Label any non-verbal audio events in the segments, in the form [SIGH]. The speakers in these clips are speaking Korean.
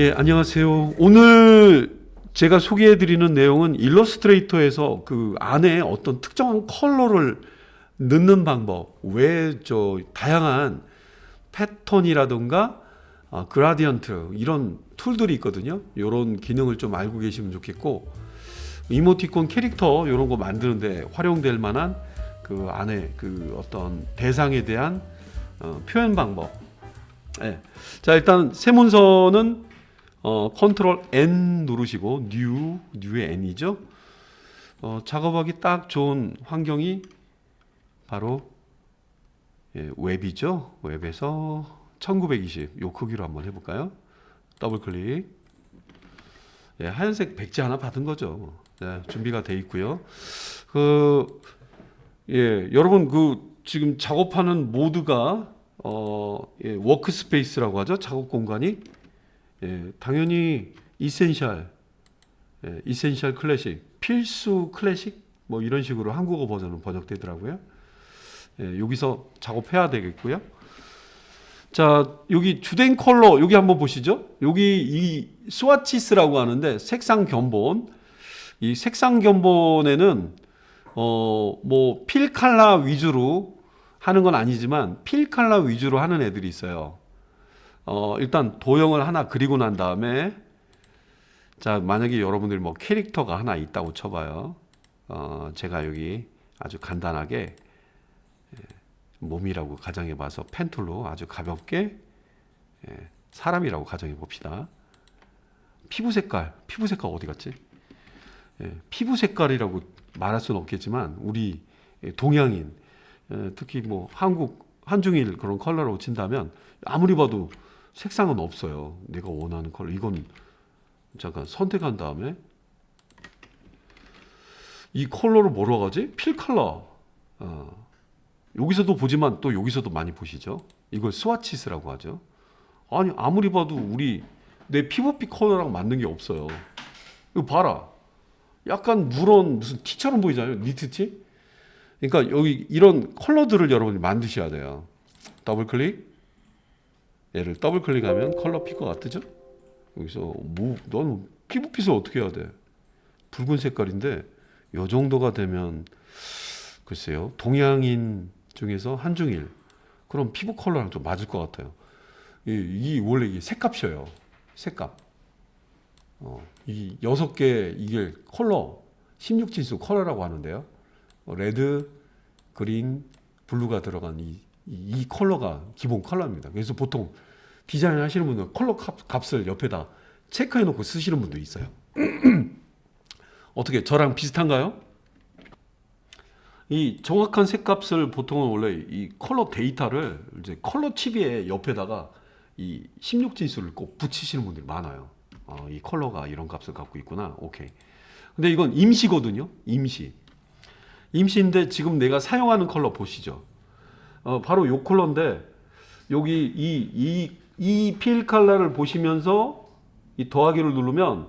예, 안녕하세요. 오늘 제가 소개해 드리는 내용은 일러스트레이터에서 그 안에 어떤 특정한 컬러를 넣는 방법, 왜 저 다양한 패턴이라든가 아, 그라디언트 이런 툴들이 있거든요. 이런 기능을 좀 알고 계시면 좋겠고 이모티콘 캐릭터 이런 거 만드는데 활용될 만한 그 안에 그 어떤 대상에 대한 어, 표현 방법. 예. 자 일단 세문서는 어, 컨트롤 N 누르시고 뉴 뉴의 N이죠. 어, 작업하기 딱 좋은 환경이 바로 예, 웹이죠. 웹에서 1920 요 크기로 한번 해볼까요? 더블 클릭. 예, 하얀색 백지 하나 받은 거죠. 네, 준비가 돼 있고요. 그 예, 여러분 그 지금 작업하는 모드가 어, 예, 워크스페이스라고 하죠. 작업 공간이 예, 당연히 이센셜, 예, 이센셜 클래식, 필수 클래식 뭐 이런 식으로 한국어 버전은 번역되더라고요. 예, 여기서 작업해야 되겠고요. 자, 여기 주된 컬러 여기 한번 보시죠. 여기 이 스와치스라고 하는데 색상 견본 이 색상 견본에는 어뭐 필 칼라 위주로 하는 건 아니지만 필 칼라 위주로 하는 애들이 있어요. 어 일단 도형을 하나 그리고 난 다음에 자 만약에 여러분들이 뭐 캐릭터가 하나 있다고 쳐봐요. 어 제가 여기 아주 간단하게 예, 몸이라고 가정해 봐서 펜툴로 아주 가볍게 예, 사람이라고 가정해 봅시다. 피부 색깔, 피부 색깔 어디 갔지? 예, 피부 색깔이라고 말할 수는 없겠지만 우리 동양인 예, 특히 뭐 한국 한중일 그런 컬러로 친다면 아무리 봐도 색상은 없어요. 내가 원하는 컬러 이건 잠깐 선택한 다음에 이 컬러를 뭐라고 하지? 필 컬러. 어. 여기서도 보지만 또 여기서도 많이 보시죠. 이걸 스와치스라고 하죠. 아니 아무리 봐도 우리 내 피부빛 컬러랑 맞는 게 없어요. 이거 봐라. 약간 누런 무슨 티처럼 보이잖아요. 니트 티. 그러니까 여기 이런 컬러들을 여러분이 만드셔야 돼요. 더블 클릭. 얘를 더블 클릭하면 컬러 피커가 뜨죠. 여기서 뭐, 넌 피부빛을 어떻게 해야 돼? 붉은 색깔인데 요 정도가 되면 글쎄요 동양인 중에서 한중일 그럼 피부 컬러랑 좀 맞을 것 같아요. 이, 이 원래 이게 색값이에요. 색값. 어, 이 여섯 개 이게 컬러 16진수 컬러라고 하는데요. 어, 레드, 그린, 블루가 들어간 이, 이, 이 컬러가 기본 컬러입니다. 그래서 보통 디자인 하시는 분은 컬러 값, 값을 옆에다 체크해 놓고 쓰시는 분도 있어요. [CLEARS THROAT] 어떻게 저랑 비슷한가요? 이 정확한 색값을 보통은 원래 이 컬러 데이터를 이제 컬러 칩의 옆에다가 이 16진수를 꼭 붙이시는 분들이 많아요. 어, 이 컬러가 이런 값을 갖고 있구나. 오케이. 근데 이건 임시거든요. 임시. 임시인데 지금 내가 사용하는 컬러 보시죠. 어, 바로 요 컬러인데 여기 이이이필 컬러를 보시면서 이 더하기를 누르면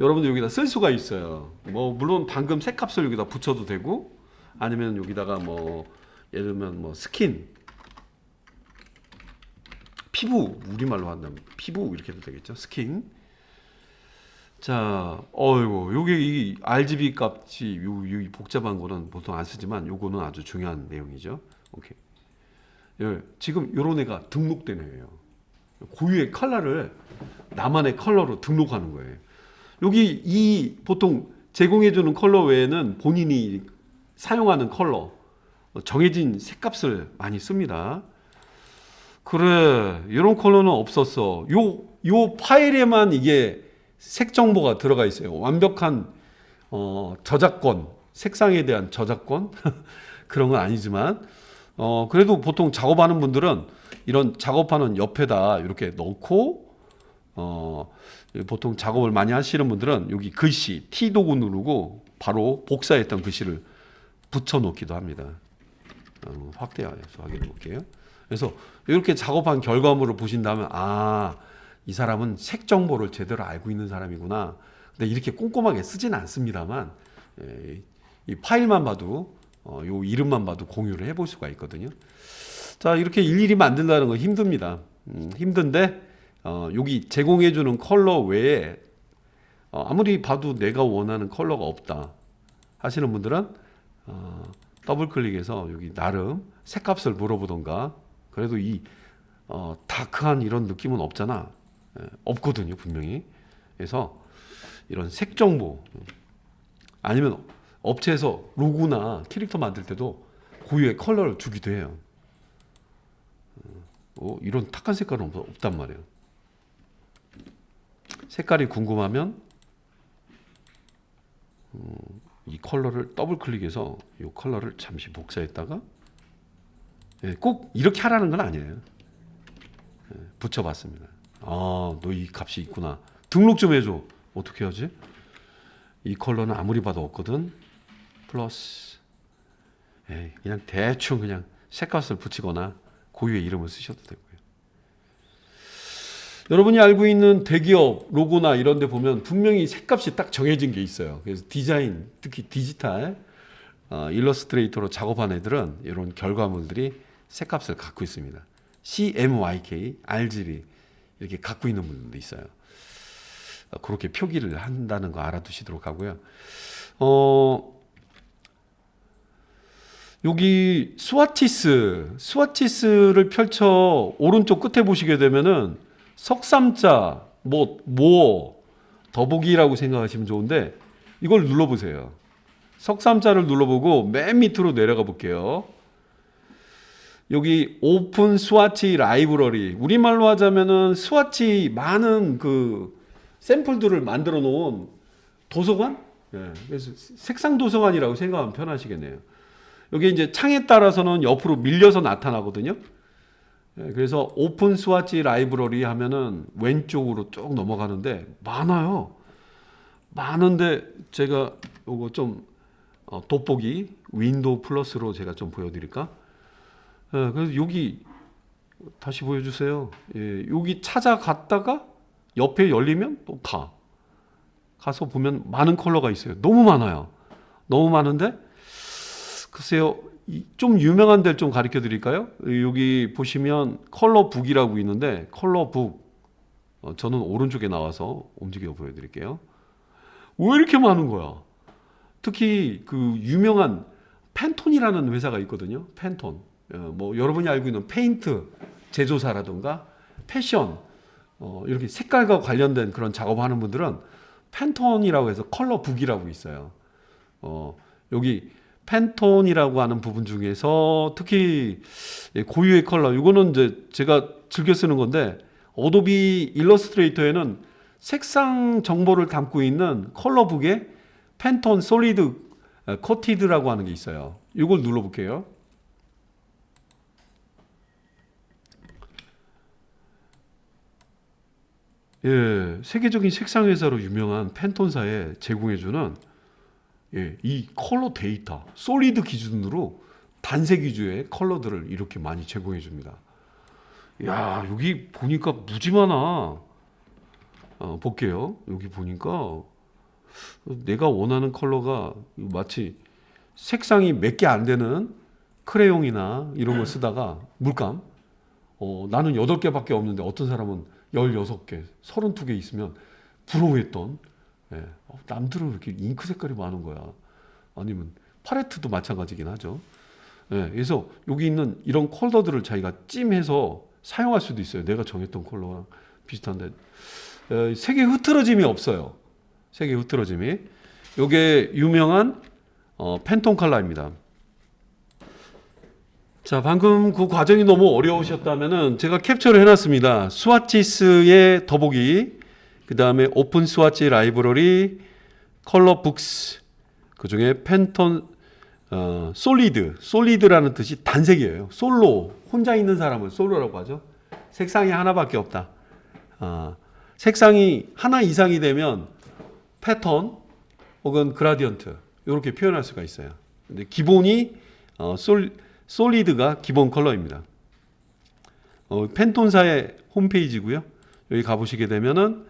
여러분들 여기다 쓸 수가 있어요. 뭐 물론 방금 색값을 여기다 붙여도 되고 아니면 여기다가 뭐 예를 들면 뭐 스킨 피부 우리말로 한다면 피부 이렇게 해도 되겠죠. 스킨 자, 어이구, 요게 이 RGB 값이 요, 요 복잡한 거는 보통 안 쓰지만 요거는 아주 중요한 내용이죠. 오케이. 예, 지금 요런 애가 등록된 애예요. 고유의 컬러를 나만의 컬러로 등록하는 거예요. 여기 이 보통 제공해주는 컬러 외에는 본인이 사용하는 컬러 정해진 색값을 많이 씁니다. 그래, 이런 컬러는 없었어. 요, 요 파일에만 이게 색 정보가 들어가 있어요. 완벽한 어, 저작권, 색상에 대한 저작권 [LAUGHS] 그런 건 아니지만 어, 그래도 보통 작업하는 분들은 이런 작업하는 옆에다 이렇게 넣고 어, 보통 작업을 많이 하시는 분들은 여기 글씨 T 도구 누르고 바로 복사했던 글씨를 붙여 놓기도 합니다. 어, 확대해서 확인해 볼게요. 그래서 이렇게 작업한 결과물을 보신다면 아, 이 사람은 색 정보를 제대로 알고 있는 사람이구나. 근데 이렇게 꼼꼼하게 쓰진 않습니다만 예, 이 파일만 봐도 어, 요 이름만 봐도 공유를 해볼 수가 있거든요. 자 이렇게 일일이 만든다는 건 힘듭니다. 음, 힘든데 어, 여기 제공해주는 컬러 외에 어, 아무리 봐도 내가 원하는 컬러가 없다 하시는 분들은 어, 더블 클릭해서 여기 나름 색값을 물어보던가 그래도 이 어, 다크한 이런 느낌은 없잖아 예, 없거든요 분명히 그래서 이런 색 정보 아니면 업체에서 로고나 캐릭터 만들 때도 고유의 컬러를 주기도 해요. 어, 이런 탁한 색깔은 없, 없단 말이에요. 색깔이 궁금하면 음, 이 컬러를 더블 클릭해서 이 컬러를 잠시 복사했다가 예, 꼭 이렇게 하라는 건 아니에요. 예, 붙여봤습니다. 아, 너 이 값이 있구나. 등록 좀 해줘. 어떻게 하지? 이 컬러는 아무리 봐도 없거든. 플러스 에이, 그냥 대충 그냥 색값을 붙이거나 고유의 이름을 쓰셔도 되고요. 여러분이 알고 있는 대기업 로고나 이런 데 보면 분명히 색값이 딱 정해진 게 있어요. 그래서 디자인, 특히 디지털 어, 일러스트레이터로 작업한 애들은 이런 결과물들이 색값을 갖고 있습니다. CMYK, RGB 이렇게 갖고 있는 분들도 있어요. 어, 그렇게 표기를 한다는 거 알아두시도록 하고요. 어, 여기 스와티스, 스와티스를 펼쳐 오른쪽 끝에 보시게 되면은 석삼자, 뭐, 뭐, 더보기라고 생각하시면 좋은데 이걸 눌러보세요. 석삼자를 눌러보고 맨 밑으로 내려가 볼게요. 여기 오픈 스와치 라이브러리 우리말로 하자면은 스와치 많은 그 샘플들을 만들어 놓은 도서관? 예, 그래서 색상 도서관이라고 생각하면 편하시겠네요. 여기 이제 창에 따라서는 옆으로 밀려서 나타나거든요. 예, 그래서 오픈 스와치 라이브러리 하면은 왼쪽으로 쭉 넘어가는데 많아요. 많은데 제가 요거 좀 어, 돋보기 윈도우 플러스로 제가 좀 보여드릴까? 예, 그래서 여기 다시 보여주세요. 예, 여기 찾아갔다가 옆에 열리면 또 가. 가서 보면 많은 컬러가 있어요. 너무 많아요. 너무 많은데 글쎄요. 이- 좀 유명한 데를 좀 가르쳐 드릴까요? 여기 보시면 컬러북이라고 있는데 컬러북 어, 저는 오른쪽에 나와서 움직여 보여드릴게요. 왜 이렇게 많은 거야? 특히 그 유명한 팬톤이라는 회사가 있거든요. 팬톤. 어, 뭐 여러분이 알고 있는 페인트 제조사라든가 패션 어, 이렇게 색깔과 관련된 그런 작업하는 분들은 팬톤이라고 해서 컬러북이라고 있어요. 어, 여기 팬톤이라고 하는 부분 중에서 특히 예, 고유의 컬러 이거는 이제 제가 즐겨 쓰는 건데 어도비 일러스트레이터에는 색상 정보를 담고 있는 컬러북에 팬톤 솔리드 어, 코티드라고 하는 게 있어요. 이걸 눌러볼게요. 예, 세계적인 색상 회사로 유명한 팬톤사에 제공해주는 예, 이 컬러 데이터, 솔리드 기준으로 단색 위주의 컬러들을 이렇게 많이 제공해 줍니다. 야, 여기 보니까 무지 많아. 어, 볼게요. 여기 보니까 내가 원하는 컬러가 마치 색상이 몇 개 안 되는 크레용이나 이런 걸 쓰다가 물감 어, 나는 8개밖에 없는데 어떤 사람은 16개, 32개 있으면 부러워했던 예, 어, 남들은 왜 이렇게 잉크 색깔이 많은 거야. 아니면 팔레트도 마찬가지긴 하죠. 예, 그래서 여기 있는 이런 컬러들을 자기가 찜해서 사용할 수도 있어요. 내가 정했던 컬러랑 비슷한데 에, 색의 흐트러짐이 없어요. 색의 흐트러짐이. 요게 유명한 어, 팬톤 컬러입니다. 자, 방금 그 과정이 너무 어려우셨다면은 제가 캡처를 해놨습니다. 스와치스의 더보기, 그 다음에 오픈 스와치 라이브러리, 컬러 북스, 그 중에 팬톤 어, 솔리드, 솔리드라는 뜻이 단색이에요. 솔로, 혼자 있는 사람을 솔로라고 하죠. 색상이 하나밖에 없다. 어, 색상이 하나 이상이 되면 패턴 혹은 그라디언트 이렇게 표현할 수가 있어요. 근데 기본이 어, 솔 솔리드가 기본 컬러입니다. 어, 팬톤사의 홈페이지고요. 여기 가보시게 되면은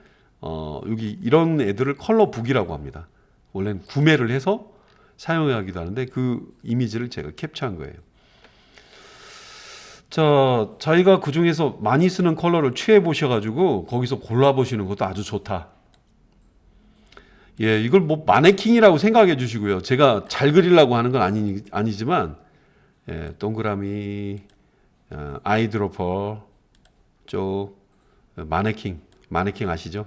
어, 여기 이런 애들을 컬러북이라고 합니다. 원래는 구매를 해서 사용하기도 하는데 그 이미지를 제가 캡처한 거예요. 자, 자기가 그 중에서 많이 쓰는 컬러를 취해 보셔가지고 거기서 골라 보시는 것도 아주 좋다. 예, 이걸 뭐 마네킹이라고 생각해 주시고요. 제가 잘 그리려고 하는 건 아니, 아니지만, 예, 동그라미, 어, 아이드로퍼 쪽, 어, 마네킹, 마네킹 아시죠?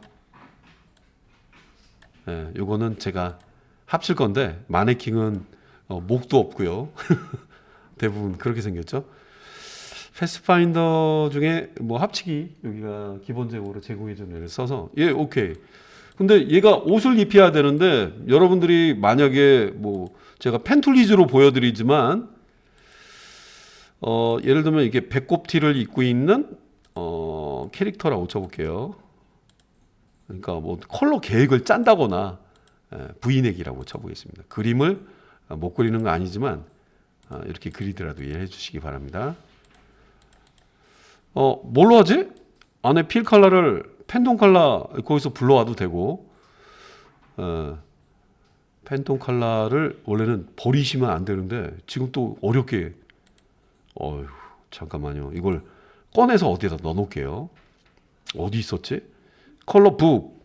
예, 요거는 제가 합칠 건데, 마네킹은 어, 목도 없고요. [LAUGHS] 대부분 그렇게 생겼죠. 패스파인더 중에 뭐 합치기 여기가 기본적으로 제공해 주는 를 써서 예 오케이. 근데 얘가 옷을 입혀야 되는데 여러분들이 만약에 뭐 제가 펜툴리즈로 보여드리지만 어 예를 들면 이게 배꼽 티를 입고 있는 어 캐릭터라고 쳐볼게요. 그러니까 뭐 컬러 계획을 짠다거나 예, V넥이라고 쳐보겠습니다. 그림을 어, 못 그리는 거 아니지만 어, 이렇게 그리더라도 이해해 주시기 바랍니다. 어, 뭘로 하지? 안에 필 컬러를 팬톤 컬러 거기서 불러와도 되고, 어, 팬톤 컬러를 원래는 버리시면 안 되는데 지금 또 어렵게, 어휴, 잠깐만요. 이걸 꺼내서 어디에다 넣어놓을게요. 어디 있었지? 컬러 북,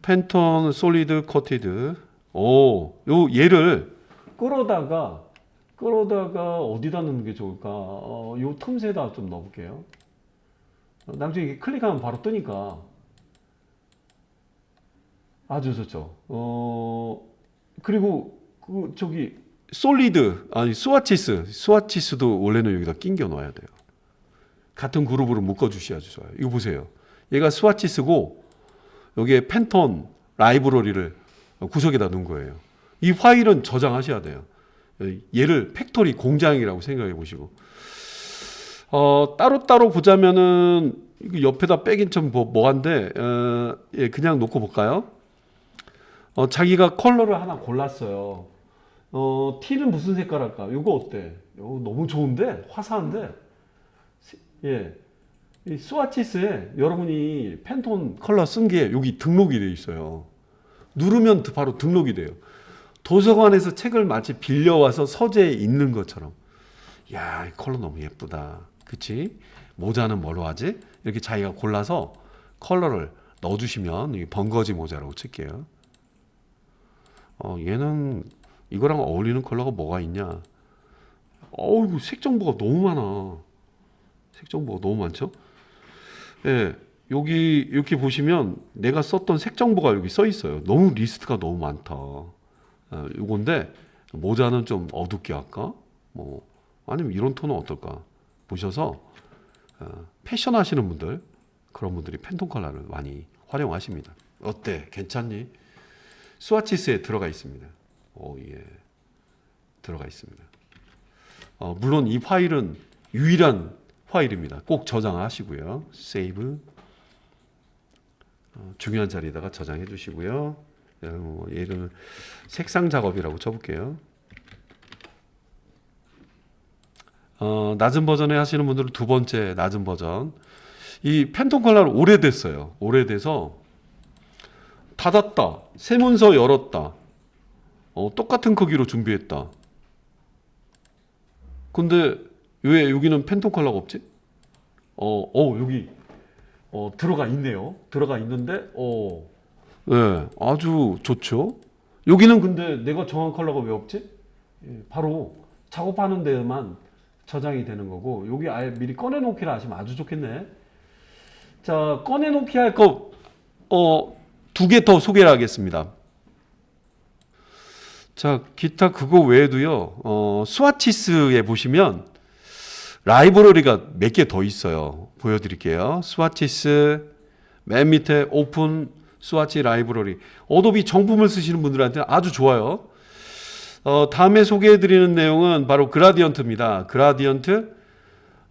팬톤 솔리드 커티드. 오, 요 얘를 끌어다가 끌어다가 어디다 넣는 게 좋을까? 어, 요 틈새에다 좀 넣어볼게요. 어, 나중에 클릭하면 바로 뜨니까 아주 좋죠. 어 그리고 그 저기 솔리드 아니 스와치스 스와치스도 원래는 여기다 낑겨 넣어야 돼요. 같은 그룹으로 묶어 좋아요. 이거 보세요. 얘가 스와치스고 여기에 팬톤 라이브러리를 구석에다 넣은 거예요. 이 파일은 저장하셔야 돼요. 얘를 팩토리 공장이라고 생각해 보시고 어, 따로따로 보자면은 옆에다 빼긴 좀 뭐, 뭐한데 어, 예, 그냥 놓고 볼까요? 어, 자기가 컬러를 하나 골랐어요. 어, 티는 무슨 색깔 할까? 이거 어때? 이거 너무 좋은데 화사한데 시- 예. 이 스와치스에 여러분이 팬톤 컬러 쓴 게 여기 등록이 돼 있어요. 누르면 바로 등록이 돼요. 도서관에서 책을 마치 빌려와서 서재에 있는 것처럼. 야, 이 컬러 너무 예쁘다. 그치? 모자는 뭘로 하지? 이렇게 자기가 골라서 컬러를 넣어주시면 이 번거지 모자라고 칠게요. 어, 얘는 이거랑 어울리는 컬러가 뭐가 있냐? 어우, 색 정보가 너무 많아. 색 정보가 너무 많죠? 예, 여기 이렇게 보시면 내가 썼던 색 정보가 여기 써 있어요. 너무 리스트가 너무 많다. 어, 요건데 모자는 좀 어둡게 할까? 뭐 아니면 이런 톤은 어떨까? 보셔서 어, 패션 하시는 분들 그런 분들이 팬톤 컬러를 많이 활용하십니다. 어때? 괜찮니? 스와치스에 들어가 있습니다. 오 예, 들어가 있습니다. 어, 물론 이 파일은 유일한 파일입니다. 꼭 저장하시고요. 세이브 어, 중요한 자리에다가 저장해 주시고요. 어, 얘를 색상 작업이라고 쳐볼게요. 어, 낮은 버전에 하시는 분들은 두 번째 낮은 버전. 이 팬톤 컬러는 오래됐어요. 오래돼서 닫았다. 새 문서 열었다. 어, 똑같은 크기로 준비했다. 근데 왜 여기는 팬톤 컬러가 없지? 어, 어 여기 어, 들어가 있네요. 들어가 있는데 어, 네, 아주 좋죠. 여기는 근데 내가 정한 컬러가 왜 없지? 예, 바로 작업하는 데만 저장이 되는 거고 여기 아예 미리 꺼내놓기를 하시면 아주 좋겠네. 자 꺼내놓기 할 거 어, 두 개 더 소개를 하겠습니다. 자 기타 그거 외에도요 어, 스와치스에 보시면 라이브러리가 몇 개 더 있어요. 보여드릴게요. 스와치스 맨 밑에 오픈 스와치 라이브러리. 어도비 정품을 쓰시는 분들한테 아주 좋아요. 어, 다음에 소개해드리는 내용은 바로 그라디언트입니다. 그라디언트.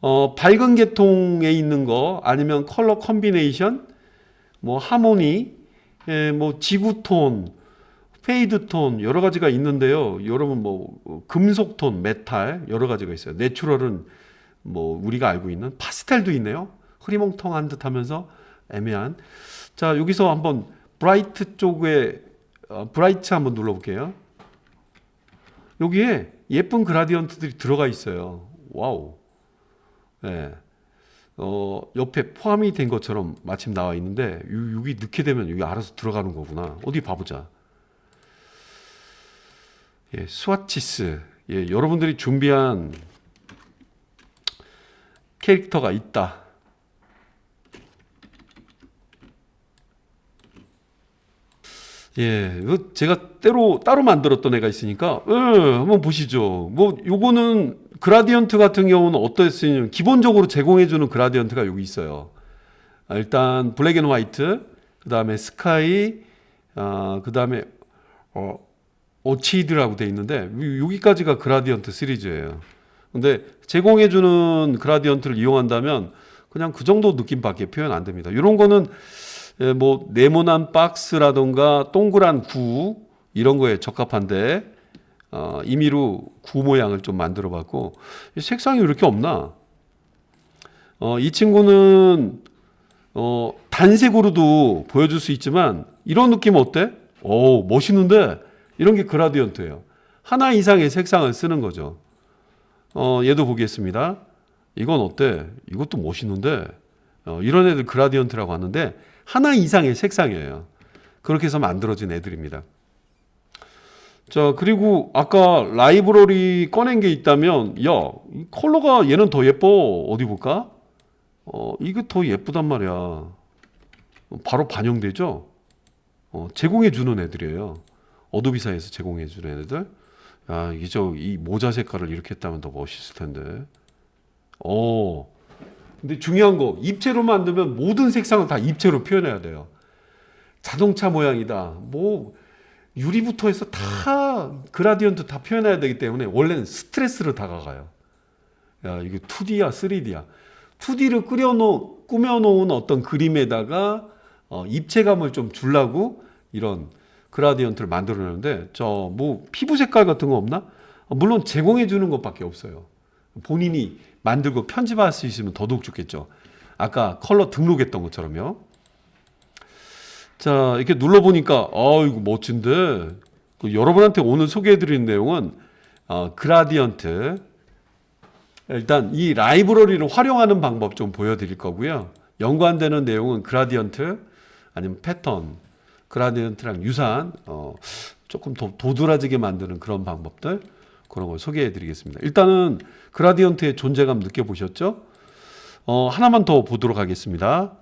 어, 밝은 계통에 있는 거 아니면 컬러 컨비네이션, 뭐 하모니, 예, 뭐 지구톤, 페이드 톤 여러 가지가 있는데요. 여러분 뭐 어, 금속 톤, 메탈 여러 가지가 있어요. 내추럴은 뭐 우리가 알고 있는 파스텔도 있네요. 흐리멍텅한 듯하면서 애매한. 자 여기서 한번 브라이트 쪽에 어, 브라이트 한번 눌러볼게요. 여기에 예쁜 그라디언트들이 들어가 있어요. 와우. 예. 어, 옆에 포함이 된 것처럼 마침 나와 있는데 요- 여기 넣게 되면 여기 알아서 들어가는 거구나. 어디 봐보자. 예, 스와치스. 예, 여러분들이 준비한 캐릭터가 있다. 예, 제가 때로 따로 만들었던 애가 있으니까, 예, 한번 보시죠. 뭐, 요거는 그라디언트 같은 경우는 어떠했으냐면, 기본적으로 제공해주는 그라디언트가 여기 있어요. 아, 일단, 블랙 앤 화이트, 그 다음에 스카이, 아, 그 다음에, 어, 오치드라고 돼 있는데, 요- 여기까지가 그라디언트 시리즈예요. 근데 제공해주는 그라디언트를 이용한다면, 그냥 그 정도 느낌밖에 표현 안 됩니다. 이런 거는 예, 뭐 네모난 박스라던가 동그란 구 이런 거에 적합한데 어, 임의로 구 모양을 좀 만들어 봤고 이 색상이 왜 이렇게 없나? 어, 이 친구는 어, 단색으로도 보여줄 수 있지만 이런 느낌 어때? 오 멋있는데 이런 게 그라디언트예요. 하나 이상의 색상을 쓰는 거죠. 어, 얘도 보겠습니다. 이건 어때? 이것도 멋있는데 어, 이런 애들 그라디언트라고 하는데 하나 이상의 색상이에요. 그렇게 해서 만들어진 애들입니다. 자, 그리고 아까 라이브러리 꺼낸 게 있다면, 야, 이 컬러가 얘는 더 예뻐. 어디 볼까? 어, 이게 더 예쁘단 말이야. 바로 반영되죠? 어, 제공해 주는 애들이에요. 어도비사에서 제공해 주는 애들. 야, 이게 저, 이 모자 색깔을 이렇게 했다면 더 멋있을 텐데. 어, 근데 중요한 거 입체로 만들면 모든 색상을 다 입체로 표현해야 돼요. 자동차 모양이다. 뭐 유리부터 해서 다 그라디언트 다 표현해야 되기 때문에 원래는 스트레스로 다가가요. 야 이게 2D야, 3D야. 2D를 끓여놓 꾸며놓은 어떤 그림에다가 어, 입체감을 좀 주려고 이런 그라디언트를 만들어내는데 저 뭐 피부 색깔 같은 거 없나? 어, 물론 제공해 주는 것밖에 없어요. 본인이 만들고 편집할 수 있으면 더더욱 좋겠죠. 아까 컬러 등록했던 것처럼요. 자, 이렇게 눌러 보니까, 아, 이거 멋진데. 그 여러분한테 오늘 소개해드리는 내용은, 어, 그라디언트. 일단 이 라이브러리를 활용하는 방법 좀 보여드릴 거고요. 연관되는 내용은 그라디언트 아니면 패턴, 그라디언트랑 유사한, 어, 조금 더 도드라지게 만드는 그런 방법들, 그런 걸 소개해 드리겠습니다. 일단은 그라디언트의 존재감 느껴보셨죠? 어, 하나만 더 보도록 하겠습니다.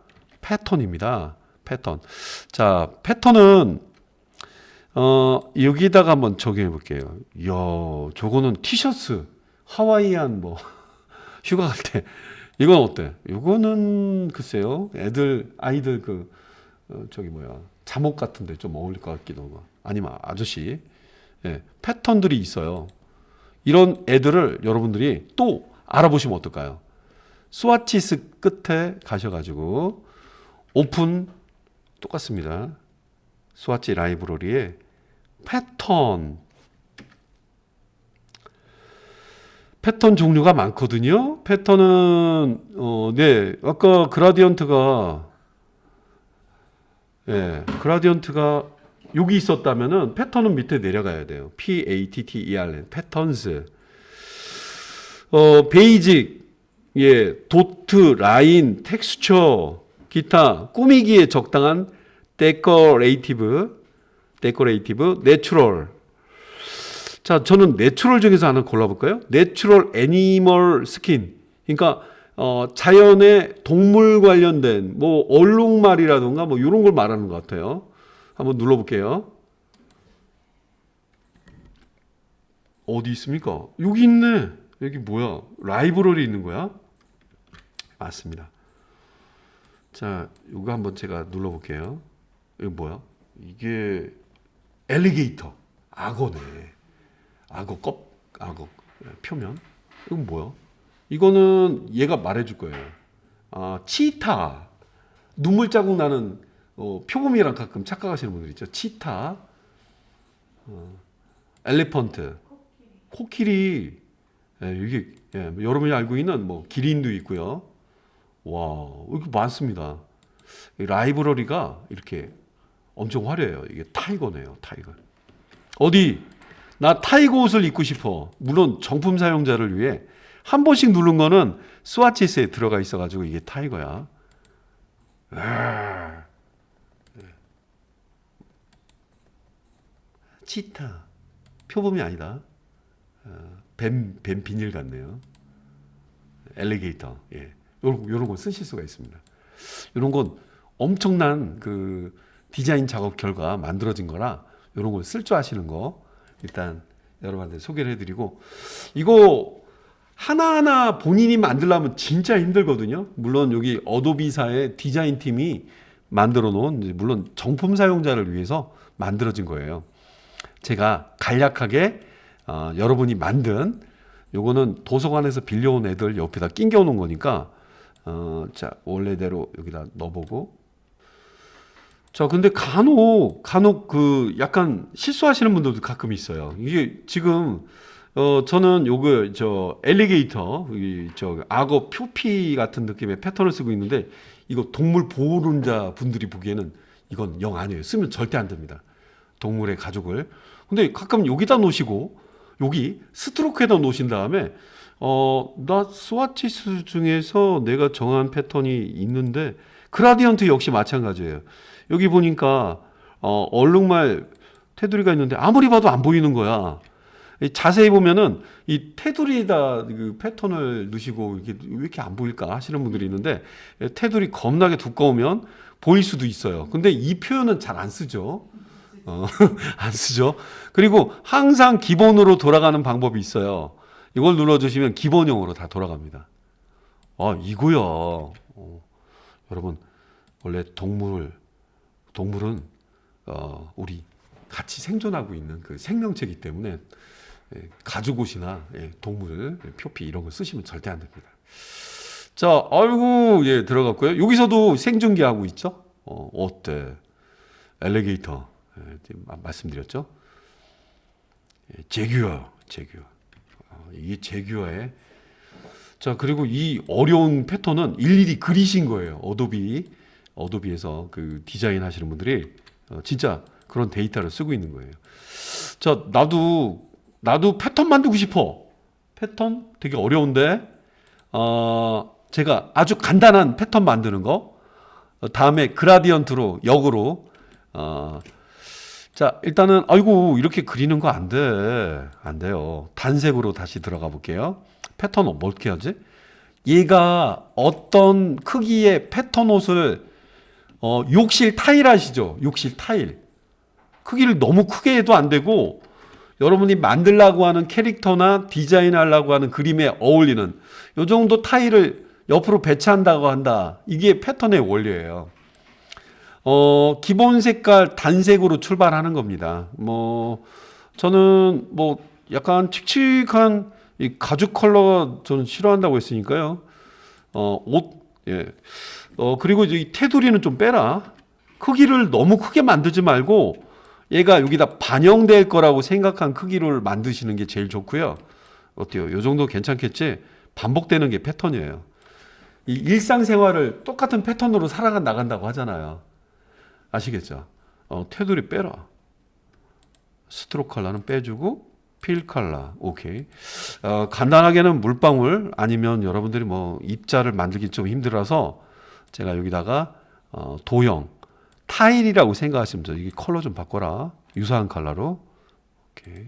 패턴입니다. 패턴. 자, 패턴은 어, 여기다가 한번 적용해 볼게요. 이야, 저거는 티셔츠, 하와이안 뭐 [LAUGHS] 휴가 갈 때 이건 어때? 이거는 글쎄요. 애들 아이들 그 어, 저기 뭐야 잠옷 같은데 좀 어울릴 것 같기도 하고 아니면 아저씨 예, 패턴들이 있어요. 이런 애들을 여러분들이 또 알아보시면 어떨까요? 스와치스 끝에 가셔가지고 오픈 똑같습니다. 스와치 라이브러리에 패턴 패턴 종류가 많거든요. 패턴은 어, 네 아까 그라디언트가 예. 그라디언트가 여기 있었다면은 패턴은 밑에 내려가야 돼요. P A T T E R N 패턴스. 어 베이직 예 도트 라인 텍스처 기타 꾸미기에 적당한 데코레이티브 데코레이티브 내추럴. 자 저는 내추럴 중에서 하나 골라볼까요? 내추럴 애니멀 스킨. 그러니까 어 자연의 동물 관련된 뭐 얼룩말이라든가 뭐 이런 걸 말하는 것 같아요 한번 눌러볼게요 어디 있습니까 여기 있네 여기 뭐야 라이브러리 있는 거야 맞습니다 자, 이거 한번 제가 눌러볼게요. 이거 뭐야? 이게 엘리게이터, 악어네. 악어 껍, 악어 표면. 이건 뭐야? 이거는 얘가 말해줄 거예요. 아, 치타. 눈물 자국 나는 어, 표범이랑 가끔 착각하시는 분들 있죠. 치타, 어, 엘리펀트, 코끼리. 예, 이게 예, 여러분이 알고 있는 뭐 기린도 있고요. 와, 이렇게 많습니다. 이 라이브러리가 이렇게 엄청 화려해요. 이게 타이거네요, 타이거. 어디 나 타이거 옷을 입고 싶어. 물론 정품 사용자를 위해 한 번씩 누른 거는 스와치스에 들어가 있어가지고 이게 타이거야. 아. 치타. 표범이 아니다. 어, 뱀, 뱀 비닐 같네요. 엘리게이터. 예. 요런, 요런 거 쓰실 수가 있습니다. 요런 건 엄청난 그 디자인 작업 결과 만들어진 거라 요런 걸 쓸 줄 아시는 거 일단 여러분한테 소개를 해드리고 이거 하나하나 본인이 만들려면 진짜 힘들거든요. 물론 여기 어도비사의 디자인 팀이 만들어 놓은 물론 정품 사용자를 위해서 만들어진 거예요. 제가 간략하게 어, 여러분이 만든 요거는 도서관에서 빌려온 애들 옆에다 낑겨 놓은 거니까 어, 자 원래대로 여기다 넣어보고 자 근데 간혹 간혹 그 약간 실수하시는 분들도 가끔 있어요. 이게 지금 어 저는 요거 저 엘리게이터 이 저 악어 표피 같은 느낌의 패턴을 쓰고 있는데 이거 동물 보호론자 분들이 보기에는 이건 영 아니에요. 쓰면 절대 안 됩니다. 동물의 가족을. 근데 가끔 여기다 놓으시고 여기 스트로크에다 놓으신 다음에 어 나 스와치스 중에서 내가 정한 패턴이 있는데 그라디언트 역시 마찬가지예요. 여기 보니까 어 얼룩말 테두리가 있는데 아무리 봐도 안 보이는 거야. 이 자세히 보면은 이 테두리에다 그 패턴을 넣으시고 이게 왜 이렇게 안 보일까 하시는 분들이 있는데 테두리 겁나게 두꺼우면 보일 수도 있어요. 근데 이 표현은 잘 안 쓰죠. 어, [LAUGHS] 안 쓰죠. 그리고 항상 기본으로 돌아가는 방법이 있어요. 이걸 눌러주시면 기본형으로 다 돌아갑니다. 아, 이거야. 어, 여러분, 원래 동물, 동물은, 어, 우리 같이 생존하고 있는 그 생명체이기 때문에 예, 가죽옷이나 예, 동물 표피 이런 거 쓰시면 절대 안 됩니다. 자, 아이고, 예, 들어갔고요. 여기서도 생중계 하고 있죠? 어, 어때? 엘리게이터. 예, 말씀드렸죠? 예, 제규어, 제규어. 어, 이게 제규어에 자 그리고 이 어려운 패턴은 일일이 그리신 거예요. 어도비, 어도비에서 그 디자인 하시는 분들이 어, 진짜 그런 데이터를 쓰고 있는 거예요. 자 나도 나도 패턴 만들고 싶어. 패턴 되게 어려운데 어, 제가 아주 간단한 패턴 만드는 거 어, 다음에 그라디언트로 역으로 어, 자, 일단은 아이고 이렇게 그리는 거 안 돼. 안 돼요. 단색으로 다시 들어가 볼게요. 패턴 옷 어떻게 하지? 얘가 어떤 크기의 패턴 옷을 어, 욕실 타일 아시죠? 욕실 타일. 크기를 너무 크게 해도 안 되고 여러분이 만들라고 하는 캐릭터나 디자인하려고 하는 그림에 어울리는 요 정도 타일을 옆으로 배치한다고 한다. 이게 패턴의 원리예요. 어, 기본 색깔 단색으로 출발하는 겁니다. 뭐, 저는 뭐, 약간 칙칙한 이 가죽 컬러 저는 싫어한다고 했으니까요. 어, 옷, 예. 어, 그리고 이제 이 테두리는 좀 빼라. 크기를 너무 크게 만들지 말고 얘가 여기다 반영될 거라고 생각한 크기를 만드시는 게 제일 좋고요. 어때요? 요 정도 괜찮겠지? 반복되는 게 패턴이에요. 이 일상생활을 똑같은 패턴으로 살아가 나간다고 하잖아요. 아시겠죠? 어, 테두리 빼라. 스트로크 컬러는 빼주고 필 컬러 오케이. 어, 간단하게는 물방울 아니면 여러분들이 뭐 입자를 만들기 좀 힘들어서 제가 여기다가 어, 도형 타일이라고 생각하시면 돼요. 이게 컬러 좀 바꿔라. 유사한 컬러로 오케이.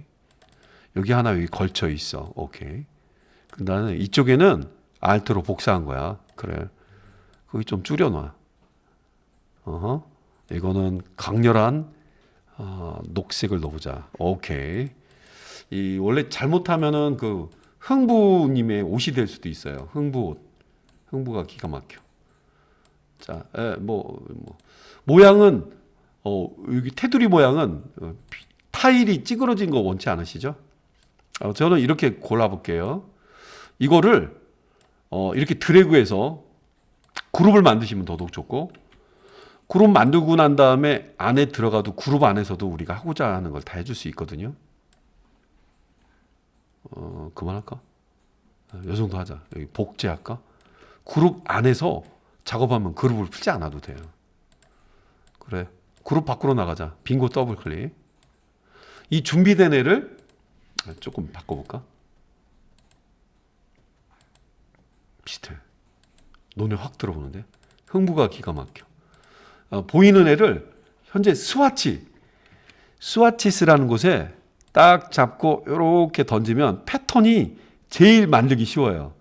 여기 하나 여기 걸쳐 있어. 오케이. 그다음에 이쪽에는 알트로 복사한 거야. 그래. 거기 좀 줄여놔. 어허. 이거는 강렬한 어, 녹색을 넣어보자. 오케이. 이 원래 잘못하면은 그 흥부님의 옷이 될 수도 있어요. 흥부 옷. 흥부가 기가 막혀. 자, 에, 뭐, 뭐 모양은 어, 여기 테두리 모양은 어, 비- 타일이 찌그러진 거 원치 않으시죠? 어, 저는 이렇게 골라볼게요. 이거를 어, 이렇게 드래그해서 그룹을 만드시면 더더욱 좋고 그룹 만들고 난 다음에 안에 들어가도 그룹 안에서도 우리가 하고자 하는 걸 다 해줄 수 있거든요. 어, 그만할까? 어, 요 정도 하자. 여기 복제할까? 그룹 안에서 작업하면 그룹을 풀지 않아도 돼요. 그래. 그룹 밖으로 나가자. 빙고 더블 클릭. 이 준비된 애를 조금 바꿔볼까? 눈에 확 들어오는데 흥부가 기가 막혀. 어, 보이는 애를 현재 스와치 스와치스라는 곳에 딱 잡고 이렇게 던지면 패턴이 제일 만들기 쉬워요.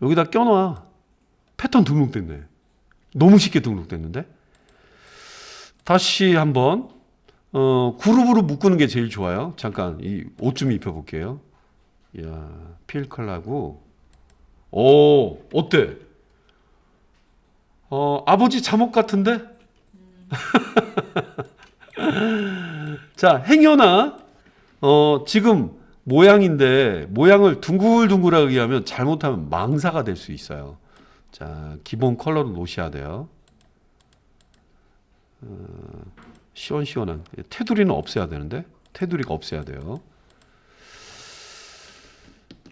여기다 껴놔. 패턴 등록됐네. 너무 쉽게 등록됐는데. 다시 한번 어, 그룹으로 묶는 게 제일 좋아요. 잠깐 이 옷 좀 입혀 볼게요. 야 필컬라고. 오 어때? 어 아버지 잠옷 같은데? [LAUGHS] 자 행여나 어 지금 모양인데 모양을 둥글둥글하게 하면 잘못하면 망사가 될 수 있어요. 자 기본 컬러로 놓으셔야 돼요. 어, 시원시원한 테두리는 없애야 되는데 테두리가 없애야 돼요.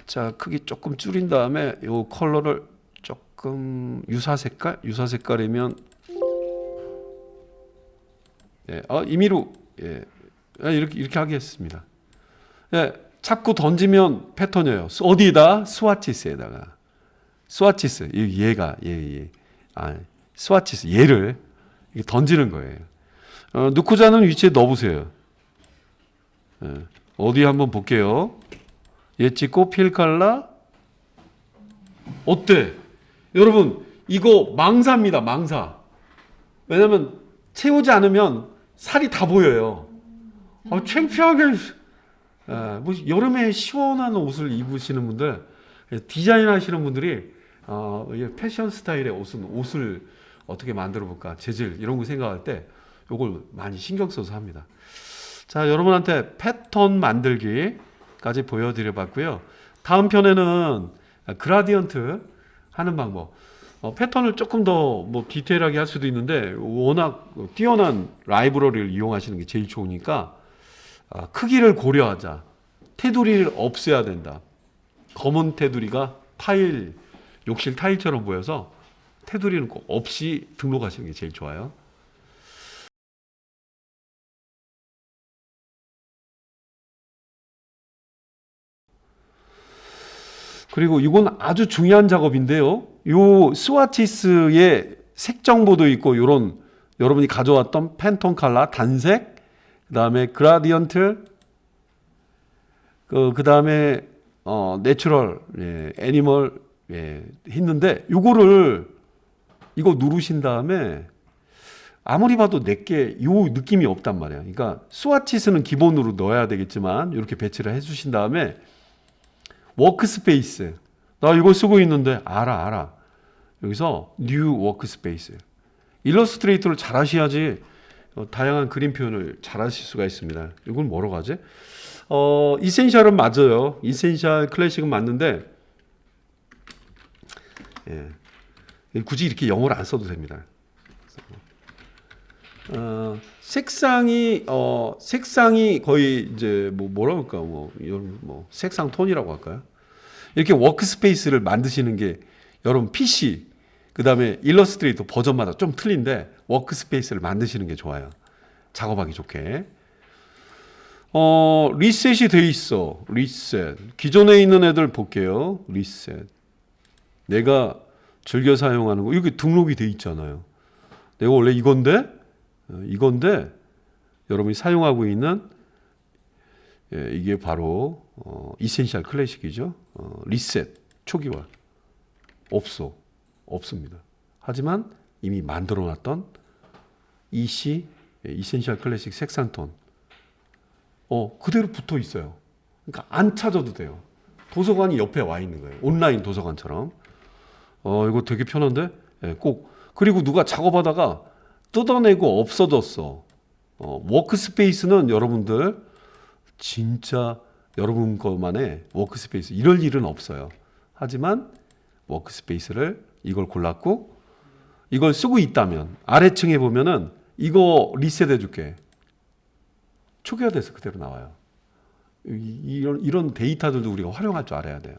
자 크기 조금 줄인 다음에 요 컬러를 조금 유사 색깔 유사 색깔이면 예, 어, 임의로 예, 아, 이렇게 이렇게 하겠습니다. 예, 자꾸 던지면 패턴이에요. 스- 어디다 스와치스에다가 스와치스 이 얘가 얘 얘. 아 스와치스 얘를 던지는 거예요. 어, 넣고 자는 위치에 넣어보세요. 예, 어디 한번 볼게요. 얘 찍고 필 칼라 어때? 여러분 이거 망사입니다. 망사. 왜냐면 채우지 않으면 살이 다 보여요. 아, 창피하게. 예, 뭐 여름에 시원한 옷을 입으시는 분들, 예, 디자인 하시는 분들이 어, 이 패션 스타일의 옷은 옷을 어떻게 만들어 볼까, 재질 이런 거 생각할 때 요걸 많이 신경 써서 합니다. 자, 여러분한테 패턴 만들기까지 보여드려 봤고요. 다음 편에는 그라디언트 하는 방법. 어, 패턴을 조금 더 뭐 디테일하게 할 수도 있는데 워낙 뛰어난 라이브러리를 이용하시는 게 제일 좋으니까 아, 크기를 고려하자. 테두리를 없애야 된다. 검은 테두리가 타일, 욕실 타일처럼 보여서 테두리는 꼭 없이 등록하시는 게 제일 좋아요. 그리고 이건 아주 중요한 작업인데요. 요 스와치스의 색 정보도 있고 요런 여러분이 가져왔던 팬톤 칼라 단색 그다음에 그라디언트 그 그다음에 어 내추럴 예, 애니멀 예, 했는데 요거를 이거 누르신 다음에 아무리 봐도 내게 요 느낌이 없단 말이야. 그러니까 스와치스는 기본으로 넣어야 되겠지만 이렇게 배치를 해 주신 다음에 워크스페이스. 나 이거 쓰고 있는데 알아 알아. 여기서 뉴 워크스페이스. 일러스트레이터를 잘 하셔야지 어, 다양한 그림 표현을 잘 하실 수가 있습니다. 이걸 뭐로 가지? 어, 이센셜은 맞아요. 이센셜 클래식은 맞는데 예. 굳이 이렇게 영어를 안 써도 됩니다. 어, 색상이 어 색상이 거의 이제 뭐 뭐라 할까 뭐 이런 뭐 색상 톤이라고 할까요? 이렇게 워크스페이스를 만드시는 게 여러분 PC 그다음에 일러스트레이터 버전마다 좀 틀린데 워크스페이스를 만드시는 게 좋아요. 작업하기 좋게. 어 리셋이 돼 있어. 리셋. 기존에 있는 애들 볼게요. 리셋. 내가 즐겨 사용하는 거 여기 등록이 돼 있잖아요. 내가 원래 이건데 어, 이건데 여러분이 사용하고 있는 예, 이게 바로 어, 이센셜 클래식이죠. 어, 리셋 초기화 없어 없습니다. 하지만 이미 만들어놨던 EC 예, 이센셜 클래식 색상톤 어 그대로 붙어 있어요. 그러니까 안 찾아도 돼요. 도서관이 옆에 와 있는 거예요. 온라인 도서관처럼. 어 이거 되게 편한데 예, 꼭 그리고 누가 작업하다가 뜯어내고 없어졌어. 어, 워크스페이스는 여러분들 진짜 여러분 것만의 워크스페이스 이럴 일은 없어요. 하지만 워크스페이스를 이걸 골랐고 이걸 쓰고 있다면 아래층에 보면은 이거 리셋해 줄게. 초기화돼서 그대로 나와요. 이- 이런 이런 데이터들도 우리가 활용할 줄 알아야 돼요.